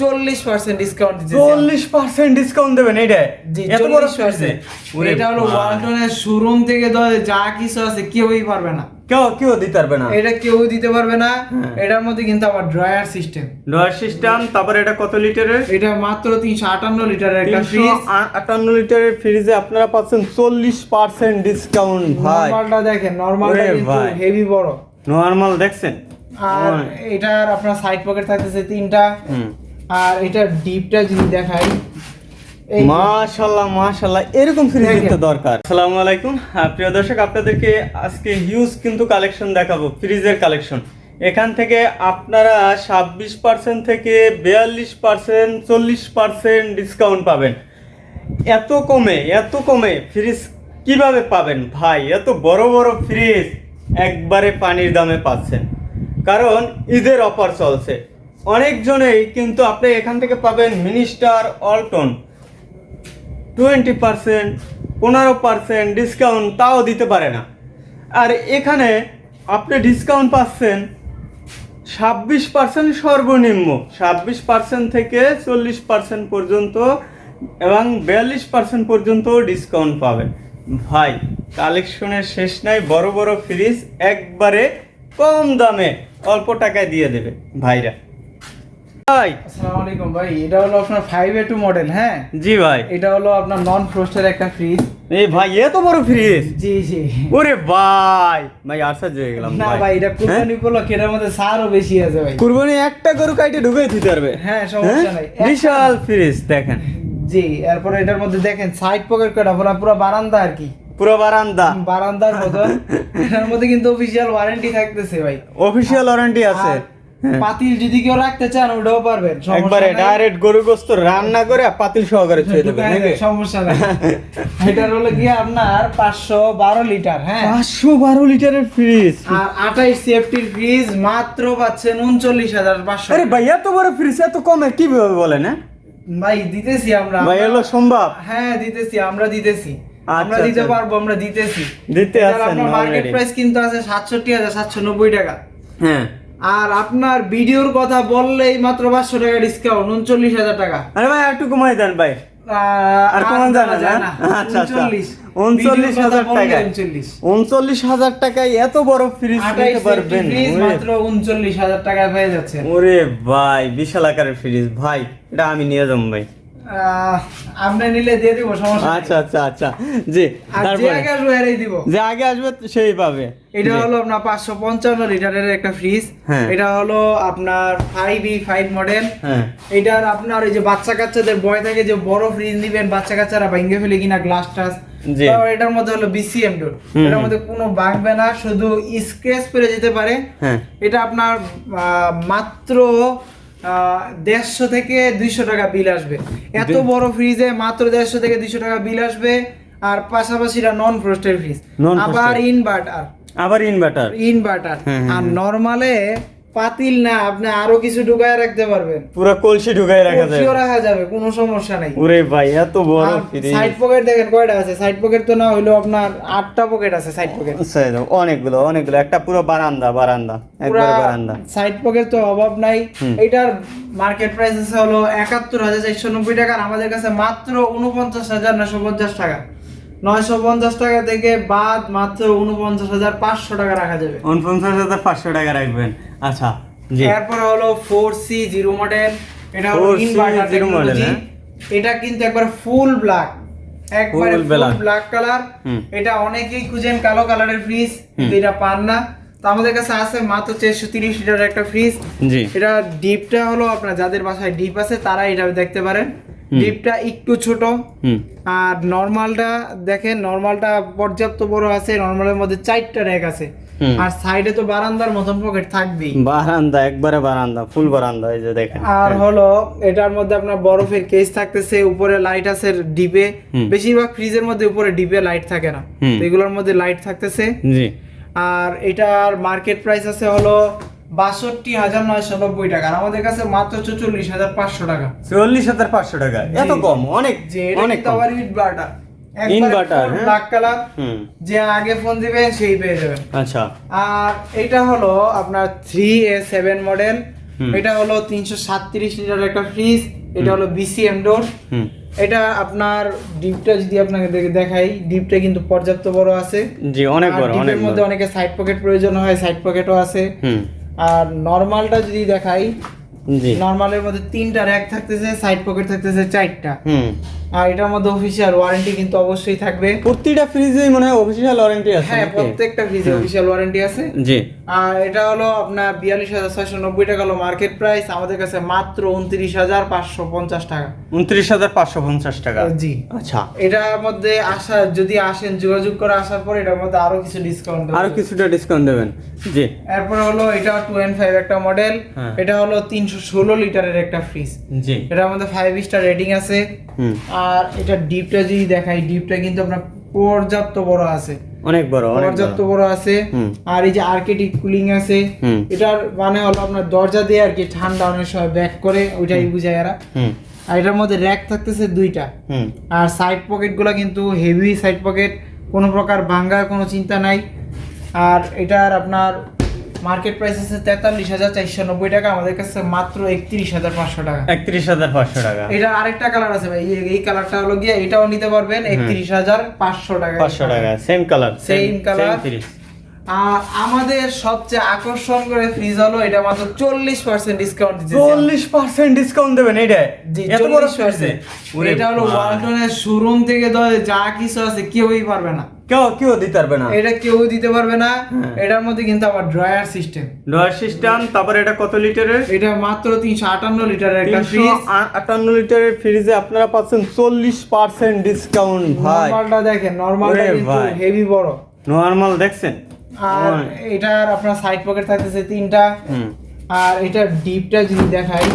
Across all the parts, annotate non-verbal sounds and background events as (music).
চল্লিশ percent discount চল্লিশ percent discount দেবেন এইটা এত বড় এটা হলো। ওয়ালটনের শোরুম থেকে ধরে যা কিছু আছে কেউই পারবে না। কেউ কেউ দিতে পারবে না। এটা কেউ দিতে পারবে না। হ্যাঁ। এটার মধ্যে কিন্তু আবার ড্রয়ার সিস্টেম ডয়ার সিস্টেম তারপরে এটা কত লিটারের? এটা মাত্র তিনশো আটান্ন লিটারের একটা ফ্রিজ আটান্ন লিটারের ফ্রিজে আপনারা পাচ্ছেন চল্লিশ পার্সেন্ট ডিসকাউন্ট ভাই। নরমালটা দেখেন নরমালটা ভাই। হেভি বড়। নর্মাল দেখছেন? আর। এটার আপনার সাইড পকেট থাকতেছে তিনটা। হুম। আর এটা ডিপটা যদি দেখাই মাশাল্লাহ মাশাল্লাহ এরকম ফ্রিজ দেখেন। তো দরকার। আসসালামু আলাইকুম। প্রিয় দর্শক আপনাদেরকে আজকে হিউজ কিন্তু কালেকশন দেখাবো ফ্রিজের কালেকশন এখান থেকে আপনারা ছাব্বিশ পার্সেন্ট থেকে বিয়াল্লিশ পার্সেন্ট চল্লিশ পার্সেন্ট ডিসকাউন্ট পাবেন। এত কমে এত কমে ফ্রিজ কীভাবে পাবেন? ভাই এত বড় বড় ফ্রিজ একবারে পানির দামে পাচ্ছেন। কারণ ঈদের অফার চলছে। অনেকজনেই কিন্তু আপনি এখান থেকে পাবেন মিনিস্টার অল্টন। টোয়েন্টি পার্সেন্ট, পনেরো পার্সেন্ট ডিসকাউন্ট তাও দিতে পারে না। আর এখানে আপনি ডিসকাউন্ট পাচ্ছেন ছাব্বিশ পার্সেন্ট সর্বনিম্ন, ছাব্বিশ পার্সেন্ট থেকে চল্লিশ পার্সেন্ট পর্যন্ত এবং বিয়াল্লিশ পার্সেন্ট পর্যন্ত ডিসকাউন্ট পাবেন। ভাই, কালেকশনের শেষ নাই, বড় বড় ফ্রিজ একবারে কম দামে, অল্প টাকায় দিয়ে দেবে। ভাইরা। ভাই। আসসালামু আলাইকুম ভাই এটা হলো আপনার এ মডেল হ্যাঁ? জি ভাই। এটা হলো আপনার নন ফ্রোস্টের একটা ফ্রিজ এই ভাই এত বড় ফ্রিজ জি জি। ওরে ভাই ভাই আশ্চর্য হয়ে গেলাম না ভাই। এটা কুরবানি উপলক্ষে এটার মধ্যে সারও বেশি আছে ভাই। কুরবানি একটা গরু কাইটে ঢুকে দিতে পারবে। হ্যাঁ সমস্যা নাই। হ্যাঁ? বিশাল ফ্রিজ দেখেন। জি এরপরে এটার মধ্যে দেখেন সাইড পকেট কটা পুরো পুরো বারান্দা আর কি। পুরো বারান্দা। বারান্দার মতো। (laughs) এটার মধ্যে কিন্তু অফিসিয়াল ওয়ারেন্টি থাকতেছে ভাই। অফিসিয়াল ওয়ারেন্টি আছে। পাতিল যদি কেউ রাখতে চান ওটাও পারবেন। একবারে ডাইরেক্ট গরু গোস্ত রান্না করে পাতিল সহকারে ছুঁয়ে দেবে ঢুকায় নাকি? দেয়, সমস্যা নাই। এটার হলো গিয়ে আপনার পাঁচশো বারো লিটার হ্যাঁ। পাঁচশো বারো লিটারের ফ্রিজ আর আঠাইশ সেফটির ফ্রিজ মাত্র পাচ্ছেন উনচল্লিশ হাজার পাঁচশো আরে ভাই এত বড় ফ্রিজ এত কমে কীভাবে বলেন হ্যাঁ? ভাই দিতেছি আমরা। ভাই এলো সম্ভব? হ্যাঁ দিতেছি আমরা দিতেছি। আমরা আচ্ছা, দিতে আচ্ছা। পারব আমরা দিতেছি। দিতে আছেন মার্কেট প্রাইস কিন্তু আছে সাতষট্টি হাজার সাতশো নব্বই টাকা। হ্যাঁ। আর আপনার ভিডিওর কথা বললেই মাত্র পাঁচশো টাকা ডিসকাউন্ট উনচল্লিশ হাজার টাকা। আরে ভাই একটু কমাই দেন ভাই। আর কমান জানা না আচ্ছা আচ্ছা। উনচল্লিশ। হাজার টাকায়। উনচল্লিশ। হাজার টাকায় এত বড় ফ্রিজ নিতে পারবেন? মাত্র উনচল্লিশ হাজার টাকায় পেয়ে যাচ্ছেন ওরে ভাই বিশাল আকারের ফ্রিজ ভাই এটা আমি নিয়ে যাব ভাই। আপনি নিলে দিয়ে দিব সমস্যা আচ্ছা আচ্ছা আচ্ছা। জি তারপরে? আগে আসবে এরাই দিব। যে আগে আসবে সেই পাবে। এটা হলো আপনার পাঁচশো পঞ্চান্ন লিটারের একটা ফ্রিজ হ্যাঁ। এটা হলো আপনার ফাইভ ই ফাইভ মডেল হ্যাঁ। এটার আপনার ওই যে বাচ্চা কাচ্চাদের ভয় থাকে যে বড় ফ্রিজ নিবেন বাচ্চা কাচ্চারা ভেঙে ফেলে কিনা গ্লাস টাস। এটার মধ্যে হলো বিসিএম ডোর এটার মধ্যে কোনো ভাঙবে না শুধু স্ক্র্যাচ পড়ে যেতে পারে। হ্যাঁ। এটা আপনার মাত্র দেড়শো থেকে দুইশো টাকা বিল আসবে। এত বড় ফ্রিজে মাত্র দেড়শো থেকে দুইশো টাকা বিল আসবে আর পাশাপাশি নন ফ্রস্টেড ফ্রিজ আবার ইনভার্টার আবার ইনভার্টার ইনভার্টার হ্যাঁ, হ্যাঁ, আর নর্মালে নরমালে পাতিল না আপনি আরও কিছু ঢুকায় রাখতে পারবেন। পুরো কলসি ঢুকায় রাখা যায় কলসিও রাখা যাবে কোনো সমস্যা নাই। ওরে ভাই এত বড় ফ্রিজ সাইড পকেট দেখেন কয়টা আছে? সাইড পকেট তো না হইল আপনার আটটা পকেট আছে সাইড পকেট অনেকগুলো অনেকগুলো একটা পুরো বারান্দা বারান্দা একবারে বারান্দা। সাইড পকেট তো অভাব নাই। এটার মার্কেট প্রাইস আছে হলো একাত্তর হাজার চারশো নব্বই টাকা আর আমাদের কাছে মাত্র উনপঞ্চাশ হাজার নশো পঞ্চাশ টাকা। নয়শো পঞ্চাশ টাকা থেকে বাদ মাত্র উনপঞ্চাশ হাজার পাঁচশো টাকা রাখা যাবে। উনপঞ্চাশ হাজার পাঁচশো টাকা রাখবেন। আচ্ছা জি। এরপরে হলো ফোর সি জিরো মডেল। এটা হলো ইনভার্টার টেকনোলজি হ্যাঁ? এটা কিন্তু একবার ফুল ব্ল্যাক একবারে ফুল ব্ল্যাক কালার এটা অনেকেই খুঁজেন কালো কালারের ফ্রিজ এটা পান না। তো আমাদের কাছে আছে মাত্র চারশো তিরিশ লিটার একটা ফ্রিজ এটা ডিপটা হলো আপনার যাদের বাসায় ডিপ আছে তারা এটা দেখতে পারেন। ডিপটা একটু ছোট। আর নর্মালটা দেখেন নর্মালটা পর্যাপ্ত বড় আছে নর্মালের মধ্যে চারটা র্যাক আছে। আর সাইডে তো বারান্দার মতন পকেট থাকবেই। বারান্দা একবারে বারান্দা ফুল বারান্দা এই যে দেখেন। আর হলো এটার মধ্যে আপনার বরফের কেস থাকতেছে উপরে লাইট আছে ডিপে বেশিরভাগ ফ্রিজের মধ্যে উপরে ডিপে লাইট থাকে না। এগুলোর মধ্যে লাইট থাকতেছে। জি। আর এটার মার্কেট প্রাইস আছে হলো বাষট্টি হাজার নয়শো নব্বই টাকা আমাদের কাছে মাত্র চল্লিশ হাজার পাঁচশো টাকা। চল্লিশ হাজার পাঁচশো টাকা এত কম অনেক যে অনেক কম। আবার ইনভার্টার? ব্ল্যাক কালার যে আগে ফোন দিবেন সেই পেয়ে যাবেন। আচ্ছা। আর এটা হলো আপনার থ্রি এ সেভেন মডেল এটা হলো তিনশো সাতত্রিশ লিটার একটা ফ্রিজ এটা হলো বিসিএম ডোর হুম। এটা আপনার ডিপটা যদি আপনাকে দেখে দেখাই ডিপটা কিন্তু পর্যাপ্ত বড় আছে। জি অনেক বড় অনেক মধ্যে অনেকে সাইড পকেট প্রয়োজন হয় সাইড পকেটও আছে। হুম। আর নর্মালটা যদি দেখাই নর্মালের মধ্যে তিনটা র্যাক থাকতেছে সাইড পকেট থাকতেছে চারটা। হুম। আর এটার মধ্যে অফিসিয়াল ওয়ারেন্টি কিন্তু অবশ্যই থাকবে। প্রতিটা ফ্রিজেই মনে হয় অফিসিয়াল ওয়ারেন্টি আছে হ্যাঁ প্রত্যেকটা ফ্রিজে অফিসিয়াল ওয়ারেন্টি আছে। জি। আর এটা হলো আপনার বিয়াল্লিশ হাজার ছয়শো নব্বই টাকা হলো মার্কেট প্রাইস আমাদের কাছে মাত্র উনত্রিশ হাজার পাঁচশো পঞ্চাশ টাকা। উনত্রিশ হাজার পাঁচশো পঞ্চাশ টাকা? জি। আচ্ছা। এটার মধ্যে আসা যদি আসেন যোগাযোগ করে আসার পর এটার মধ্যে আরও কিছু ডিসকাউন্ট আরও কিছুটা ডিসকাউন্ট দেবেন। জি। এরপর হলো এটা টু এন্ড ফাইভ একটা মডেল হ্যাঁ। এটা হলো তিনশো ষোলো লিটারের একটা ফ্রিজ জি। এটার মধ্যে ফাইভ স্টার রেটিং আছে। আর এটা ডিপটা যদি দেখাই ডিপটা কিন্তু আপনার পর্যাপ্ত বড় আছে। অনেক বড় পর্যাপ্ত বড় আছে। আর এই যে আর্কেটিক কুলিং আছে এটার মানে হলো আপনার দরজা দিয়ে আর কি ঠান্ডা অনেক সময় ব্যাক করে ওইটাই বুঝায় এরা। হুম। আর এটার মধ্যে র্যাক থাকতেছে দুইটা। হুম। আর সাইড পকেটগুলো কিন্তু হেভি সাইড পকেট কোনো প্রকার ভাঙ্গার কোনো চিন্তা নাই। আর এটার আপনার মার্কেট প্রাইস আছে তেতাল্লিশ হাজার চারশো নব্বই টাকা আমাদের কাছে মাত্র একত্রিশ হাজার পাঁচশো টাকা। একত্রিশ হাজার পাঁচশো টাকা। এটা আরেকটা কালার আছে ভাই এই- কালারটা হলো গিয়ে এটাও নিতে পারবেন একত্রিশ হাজার পাঁচশো টাকা। পাঁচশো টাকা সেম কালার সেম colour। আর আমাদের সবচেয়ে আকর্ষণ করে ফ্রিজ হলো এটা মাত্র চল্লিশ পার্সেন্ট ডিসকাউন্ট দিচ্ছে চল্লিশ পার্সেন্ট ডিসকাউন্ট দেবেন এইটা জি চল্লিশ পার্সেন্ট এটা হলো ওয়ালটনের শোরুম থেকে ধরে যা কিছু আছে কেউই পারবে না। কেউ কেউ দিতে পারবে না। এটা কেউ দিতে পারবে না। হ্যাঁ। এটার মধ্যে কিন্তু আবার ড্রয়ার সিস্টেম ডয়ার সিস্টেম তারপরে এটা কত লিটারের? এটা মাত্র তিনশো আটান্ন লিটারের একটা ফ্রিজ আটান্ন লিটারের ফ্রিজে আপনারা পাচ্ছেন চল্লিশ পার্সেন্ট ডিসকাউন্ট ভাই। নর্মালটা দেখেন নর্মালটা কিন্তু। হেভি বড়। নর্মাল দেখছেন? আর এটার আপনার সাইড পকেট থাকতেছে তিনটা। আর এটা ডিপটা যদি দেখাই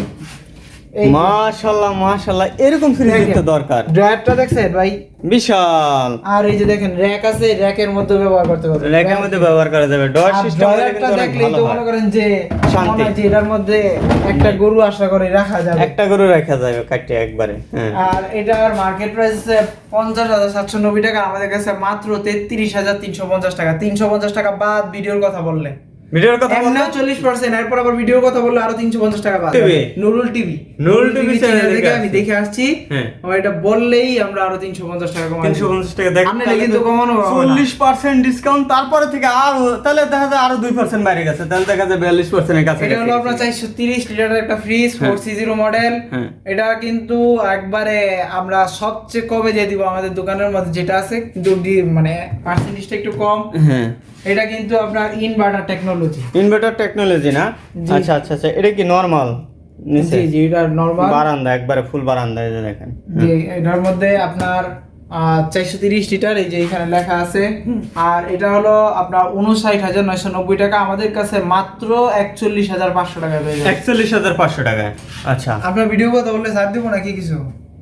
এই মাশাল্লাহ মাশাল্লাহ এরকম ফ্রিজ তো দরকার। ড্রয়ারটা দেখছেন ভাই? বিশাল। আর এই যে দেখেন র্যাক আছে র্যাকের মধ্যে ব্যবহার করতে পারবেন র্যাকের মধ্যে ব্যবহার করা যাবে। সিস্টেম ড্রয়ারটা দেখলেই তো মনে করেন যে শান্তি। যে এটার মধ্যে একটা গরু আশা করে রাখা যাবে। একটা করে রাখা যাবে কাটে একবারে হ্যাঁ। আর এটার মার্কেট প্রাইস আছে পঞ্চাশ হাজার সাতশো নব্বই টাকা। আমাদের কাছে মাত্র তেত্রিশ হাজার তিনশো পঞ্চাশ টাকা। তিনশো পঞ্চাশ টাকা বাদ ভিডিওর কথা বললে। ভিডিওর কথা চল্লিশ পার্সেন্ট এরপর আবার ভিডিওর কথা বললে আরও তিনশো পঞ্চাশ টাকা বাদ। TV? Nurul TV. Nurul TV channel থেকে আমি দেখে আসছি। হ্যাঁ। এটা বললেই আমরা আরও তিনশো পঞ্চাশ টাকা টাকা দেখ আপনি কিন্তু কমানো হবে না। চল্লিশ পার্সেন্ট ডিসকাউন্ট তারপরে থেকে আরও তাহলে দেখা যায় আরও দুই পার্সেন্ট বাইরে গেছে। তাহলে দেখা যায় বিয়াল্লিশ পার্সেন্টের কাছে এটা হলো আপনার চারশো তিরিশ লিটারের একটা fridge four C zero model. এটা কিন্তু একবারে আমরা সবচেয়ে কমে যে দিব আমাদের দোকানের মধ্যে যেটা আছে কিন্তু মানে পার্সেন্টেজটা একটু কম। হ্যাঁ। এটা কিন্তু আপনার ইনভার্টার টেকনোলজি ইনভার্টার টেকনোলজি না? আচ্ছা আচ্ছা আচ্ছা এটা কি নরমাল জি জি এটা নর্মাল বারান্দা একবারে ফুল বারান্দা এই যে দেখেন। যে এটার মধ্যে আপনার চারশো তিরিশ লিটার এই যে এখানে লেখা আছে। আর এটা হলো আপনার উনষাট হাজার নয়শো নব্বই টাকা। আমাদের কাছে মাত্র একচল্লিশ হাজার পাঁচশো টাকা পেয়ে যাবে একচল্লিশ হাজার পাঁচশো টাকায়। আচ্ছা। আপনার ভিডিও কথা বললে ছাড় দেবো নাকি কিছু?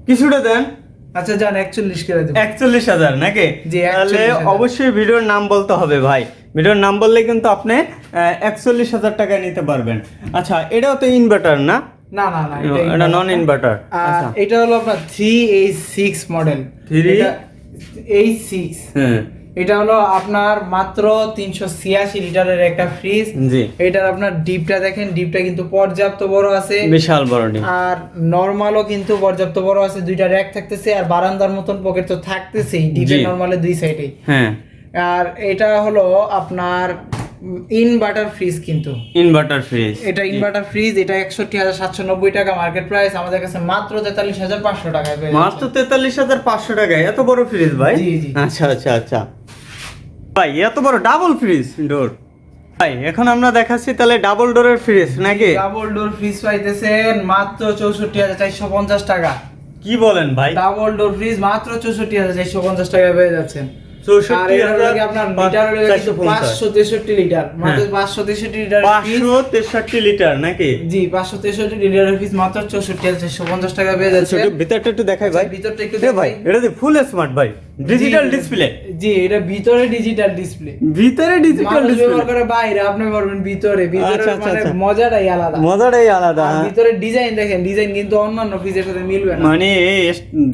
কিছুটা দেন। আচ্ছা যান একচল্লিশ করে দেবো। একচল্লিশ হাজার নাকি? জি, তাহলে অবশ্যই ভিডিওর নাম বলতে হবে ভাই। ভিডিওর নাম বললে কিন্তু আপনি একচল্লিশ হাজার টাকায় নিতে পারবেন। আচ্ছা এটাও তো ইনভার্টার না? না না না এটা নন ইনভার্টার আচ্ছা। এটা হলো আপনার three H six model 3 H six হ্যাঁ। এটা হলো আপনার মাত্র তিনশো ছিয়াশি লিটারের একটা ফ্রিজ এটার আপনার ডিপটা দেখেন ডিপটা কিন্তু পর্যাপ্ত বড় আছে। বিশাল বড় আর নর্মালও কিন্তু পর্যাপ্ত বড় আছে দুইটা র্যাক থাকতেছে আর বারান্দার মতন পকেট তো থাকতেছেই ডিপের জি। নর্মালে দুই সাইডেই হ্যাঁ। আর এটা হলো আপনার ইনভার্টার ফ্রিজ কিন্তু। ইনভার্টার ফ্রিজ এটা ইনভার্টার ফ্রিজ এটা একষট্টি হাজার সাতশো নব্বই টাকা মার্কেট প্রাইস আমাদের কাছে মাত্র তেতাল্লিশ হাজার পাঁচশো টাকায় মাত্র তেতাল্লিশ হাজার পাঁচশো টাকায়। এত বড় ফ্রিজ ভাই? জি, জি। আচ্ছা আচ্ছা আচ্ছা। ভাই এত বড় ডাবল ফ্রিজ ডোর ভাই এখন আমরা দেখাচ্ছি তাহলে ডাবল ডোরের ফ্রিজ নাকি? ডাবল ডোর ফ্রিজ পাইতেছেন মাত্র চৌষট্টি হাজার চারশো পঞ্চাশ টাকা। কি বলেন ভাই? ডাবল ডোর ফ্রিজ মাত্র চৌষট্টি হাজার চারশো পঞ্চাশ টাকায় পেয়ে যাচ্ছেন। চৌষট্টি আপনার লিটার পাঁচশো তেষট্টি লিটার। মাত্র পাঁচশো তেষট্টি লিটার পাঁচশো তেষট্টি লিটার নাকি? জি পাঁচশো তেষট্টি লিটারের ফিস মাত্র চৌষট্টি হাজার চারশো পঞ্চাশ টাকা পেয়ে যাচ্ছে। ভিতরটা একটু দেখাই ভাই। আচ্ছা, ভিতরটা একটু ভাই। এটা ফুল স্মার্ট ভাই। ডিজিটাল ডিসপ্লে জি এটা ভিতরে ডিজিটাল ডিসপ্লে ভিতরে ডিজিটাল ডিসপ্লে ব্যবহার করে বাইরে আপনি পারবেন ভিতরে ভিতরে আচ্ছা, আচ্ছা, মানে আচ্ছা। মজাটাই আলাদা। মজাটাই আলাদা ভিতরে ডিজাইন দেখেন ডিজাইন কিন্তু অন্যান্য ফ্রিজের সাথে মিলবে না। মানে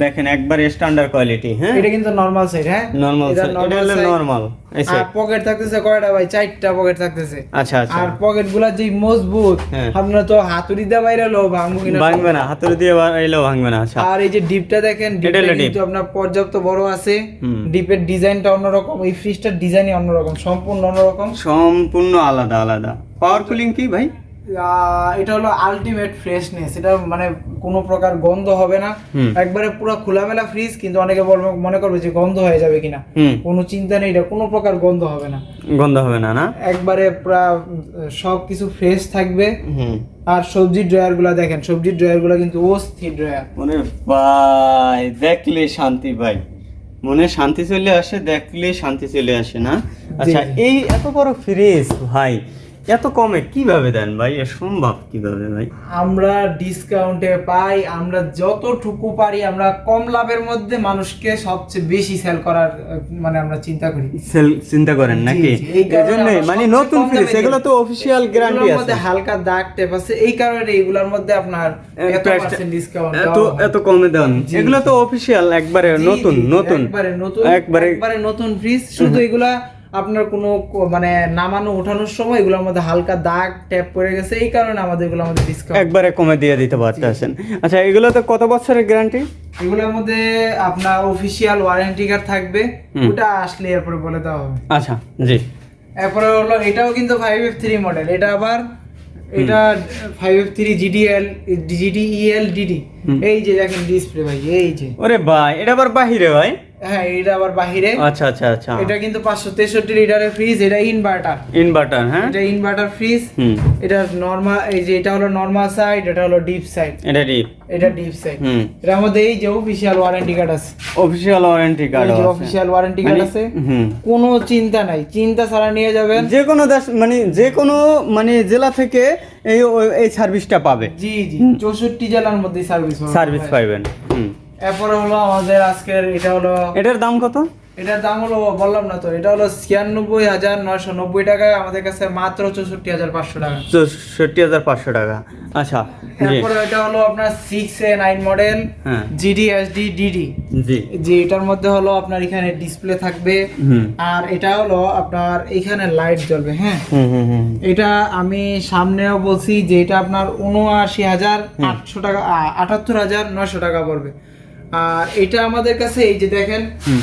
দেখেন একবার স্ট্যান্ডার্ড কোয়ালিটি হ্যাঁ। এটা কিন্তু নরমাল সাইজ হ্যাঁ? নরমাল সাইজ এটা হলো নরমাল আর পকেট থাকতেছে কয়টা ভাই? চারটা পকেট থাকতেছে। আচ্ছা আচ্ছা। আর পকেটগুলা যে মজবুত হ্যাঁ। আপনার তো হাতুড়ি দিয়ে বাইরে লো ভাঙবো না ভাঙবে না হাতুড়ি দিয়ে বাইরে ভাঙবে না আচ্ছা। আর এই যে ডিপটা দেখেন ডিপটা কিন্তু আপনার পর্যাপ্ত বড় আছে। ডিপের ডিজাইনটা অন্যরকম এই ফ্রিজটার ডিজাইনই অন্যরকম সম্পূর্ণ অন্যরকম। সম্পূর্ণ আলাদা আলাদা। পাওয়ার কুলিং কি ভাই? এটা হলো আলটিমেট ফ্রেশনেস এটা মানে কোনো প্রকার গন্ধ হবে না। একবারে পুরো খোলামেলা ফ্রিজ কিন্তু অনেকে বলবে মনে করবে যে গন্ধ হয়ে যাবে কিনা। কোনো চিন্তা নেই এটা কোনো প্রকার গন্ধ হবে না। গন্ধ হবে না না? একবারে পুরা সব কিছু ফ্রেশ থাকবে। আর সবজির ড্রয়ারগুলা দেখেন সবজির ড্রয়ারগুলা কিন্তু অস্থির ড্রয়ার। মনে ভাই দেখলে শান্তি ভাই। মনে শান্তি চলে আসে দেখলে শান্তি চলে আসে না? আচ্ছা এই এত বড় ফ্রিজ ভাই এত কমে কীভাবে দেন ভাই? এ সম্ভব কীভাবে ভাই? আমরা ডিসকাউন্টে পাই আমরা যতটুকু পারি আমরা কম লাভের মধ্যে মানুষকে সবচেয়ে বেশি সেল করার মানে আমরা চিন্তা করি। সেল- চিন্তা করেন নাকি? জি, এই কারণে এজন্য মানে নতুন ফ্রিজ এগুলো তো অফিসিয়াল গ্যারান্টি আছে মধ্যে হালকা দাগ টেপ আছে এই কারণে এগুলোর মধ্যে আপনার এত পার্সেন্ট ডিসকাউন্ট এত এত কমে দেন এগুলো তো অফিসিয়াল একবারে নতুন নতুন। একবারে নতুন একবারে একবারে নতুন ফ্রিজ শুধু এগুলা আপনার কোনো মানে নামানো ওঠানোর সময় এগুলোর মধ্যে হালকা দাগ ট্যাপ পড়ে গেছে এই কারণে আমাদের এগুলোর মধ্যে ডিসকাউন্ট একবারে কমে দিয়ে দিতে পারতেছেন। আচ্ছা এগুলো তো কত বছরের গ্যারান্টি এগুলোর মধ্যে আপনার অফিসিয়াল ওয়ারেন্টি কার্ড থাকবে ওটা আসলে এরপরে বলে দেওয়া হবে। আচ্ছা জি। এরপরে হলো এটাও কিন্তু ফাইভ এফ থ্রি মডেল এটা আবার এটা five F three GDL GDEL DD এই যে দেখেন ডিসপ্লে ভাই এই যে। ওরে ভাই এটা আবার বাহিরে ভাই? হ্যাঁ এটা আবার বাহিরে। আচ্ছা আচ্ছা আচ্ছা। এটা কিন্তু পাঁচশো তেষট্টি লিটারের ফ্রিজ এটা ইনভার্টার ইনভার্টার হ্যাঁ? এটা ইনভার্টার ফ্রিজ এটা নর্মাল এই যে এটা হলো নর্মাল সাইড এটা হলো ডিপ সাইড এটা ডিপ এটা ডিপ সাইড এটার মধ্যে এই যে অফিসিয়াল ওয়ারেন্টি কার্ড আছে। অফিসিয়াল ওয়ারেন্টি কার্ড আছে। অফিসিয়াল ওয়ারেন্টি কার্ড আছে। হুম। কোনো চিন্তা নাই। চিন্তা ছাড়া নিয়ে যাবেন। যে কোনো দেশ মানে যে কোনো মানে জেলা থেকে এই এই সার্ভিসটা পাবে। জি জি। চৌষট্টি জেলার মধ্যে সার্ভিস সার্ভিস পাইবেন। হুম। এরপরে হলো আমাদের আজকের এটা হলো এটার দাম কত? এটার দাম হলো বললাম না তো এটা হলো ছিয়ানব্বই হাজার নয়শো নব্বই টাকায় আমাদের কাছে মাত্র চৌষট্টি হাজার পাঁচশো টাকা। চৌষট্টি হাজার পাঁচশো টাকা। আচ্ছা এরপরে এটা হলো আপনার six A nine model GD SD DD জি। যে এটার মধ্যে হলো আপনার এখানে ডিসপ্লে থাকবে। আর এটা হলো আপনার এখানে লাইট জ্বলবে হ্যাঁ? এটা আমি সামনেও বলছি যে এটা আপনার উনআশি হাজার আটশো টাকা আটাত্তর হাজার নয়শো টাকা পড়বে। আর এটা আমাদের কাছে এই যে দেখেন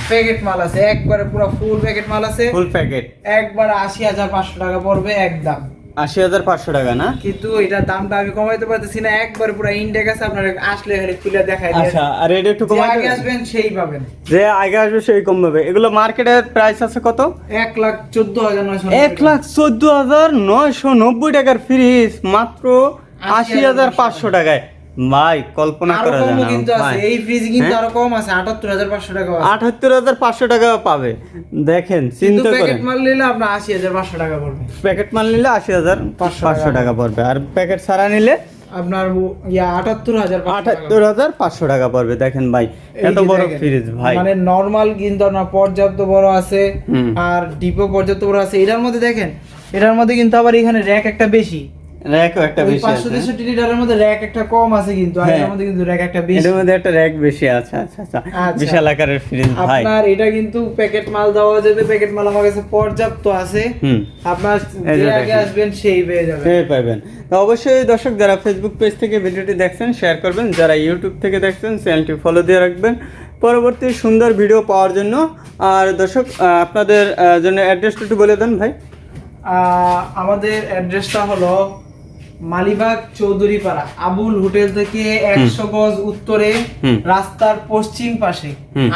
প্যাকেট মাল আছে। একবারে পুরো ফুল প্যাকেট মাল আছে। ফুল প্যাকেট একবার আশি হাজার পাঁচশো টাকা পড়বে একদম। আশি হাজার পাঁচশো টাকা না? কিন্তু এটার দামটা আমি কমাইতে পারতেছি না একবারে পুরো ইন্ডেক আছে আপনার আসলে খালি তুলে দেখাই আচ্ছা আর এটা একটু কমাই আগে আসবেন সেই পাবেন। যে আগে আসবে সেই কম পাবে। এগুলো মার্কেটের প্রাইস আছে কত? এক লাখ চোদ্দ হাজার নয়শো এক লাখ চোদ্দ হাজার নয়শো নব্বই টাকার ফ্রিজ মাত্র আশি হাজার পাঁচশো টাকায়। ভাই কল্পনা করা যায় না কিন্তু আছে। এই ফ্রিজ কিন্তু হ্যাঁ? আরও কম আছে আটাত্তর হাজার পাঁচশো টাকা আছে। আটাত্তর হাজার পাঁচশো টাকা পাবে। দেখেন চিন্তা করেন। প্যাকেট মাল নিলে আপনার আশি হাজার পাঁচশো টাকা পড়বে। প্যাকেট মাল নিলে আশি হাজার পাঁচশো পাঁচশো টাকা। পড়বে। আর প্যাকেট ছাড়া নিলে আপনার ইয়া আটাত্তর হাজার। আটাত্তর হাজার পাঁচশো টাকা পড়বে। দেখেন ভাই এত বড় ফ্রিজ ভাই। মানে নর্মাল কিন্তু আপনার পর্যাপ্ত বড় আছে আর ডিপো পর্যাপ্ত বড় আছে। এটার মধ্যে দেখেন এটার মধ্যে কিন্তু আবার এখানে র্যাক একটা বেশি। র্যাকও একটা বেশি আছে তেষট্টি লিটারের মধ্যে র্যাক একটা কম আছে কিন্তু আর হ্যাঁ। মধ্যে কিন্তু র্যাক একটা বেশি। এটার মধ্যে একটা র্যাক বেশি আছে আচ্ছা আচ্ছা। আচ্ছা। বিশাল আকারের ফ্রিজ ভাই। আপনার এটা কিন্তু প্যাকেট মাল দেওয়া যাবে প্যাকেট মাল আমার কাছে পর্যাপ্ত আছে। আপনার যে যে আগে আসবেন সেই পেয়ে যাবেন। পেয়ে পাবেন। অবশ্যই দর্শক যারা ফেসবুক পেজ থেকে ভিডিওটি দেখছেন শেয়ার করবেন। যারা ইউটিউব থেকে দেখছেন চ্যানেলটি ফলো দিয়ে রাখবেন। পরবর্তী সুন্দর ভিডিও পাওয়ার জন্য। আর দর্শক আপনাদের জন্য অ্যাড্রেসটা একটু বলে দেন ভাই। আমাদের অ্যাড্রেসটা হলো মালিবাগ চৌধুরীপাড়া। আবুল হোটেল থেকে একশো গজ উত্তরে রাস্তার পশ্চিম পাশে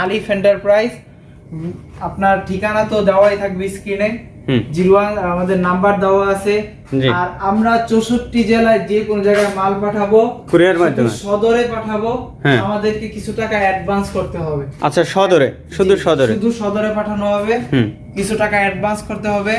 আলিফ এন্টারপ্রাইজ। আপনার ঠিকানা তো দেওয়াই থাকবে স্ক্রিনে। জিরো আমাদের নাম্বার দেওয়া আছে। আর আমরা চৌষট্টি জেলায় যে কোনো জায়গায় মাল পাঠাবো কুরিয়ার মাধ্যমে? সদরে পাঠাবো। হ্যাঁ। আমাদেরকে কিছু টাকা অ্যাডভান্স করতে হবে। আচ্ছা সদরে? শুধু সদরে? শুধু সদরে পাঠানো হবে। কিছু টাকা অ্যাডভান্স করতে হবে।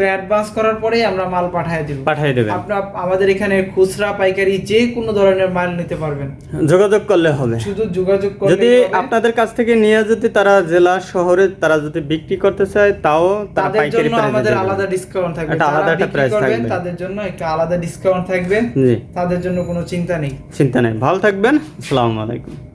তো অ্যাডভান্স করার পরেই আমরা মাল পাঠিয়ে দিব। পাঠিয়ে দেবেন। আপনার আমাদের এখানে খুচরা পাইকারি যে কোনো ধরনের মাল নিতে পারবেন। যোগাযোগ করলে হবে। শুধু যোগাযোগ করলে যদি আপনাদের কাছ থেকে নিয়ে যদি তারা জেলা শহরে তারা যদি বিক্রি করতে চায় তাও তারা তাদের জন্য আমাদের আলাদা ডিসকাউন্ট থাকবে। একটা আলাদা একটা করবেন, থাকবে। তাদের জন্য একটা আলাদা ডিসকাউন্ট থাকবে। জি। তাদের জন্য কোনো চিন্তা নেই। চিন্তা নেই। ভালো থাকবেন। আসসালামু আলাইকুম।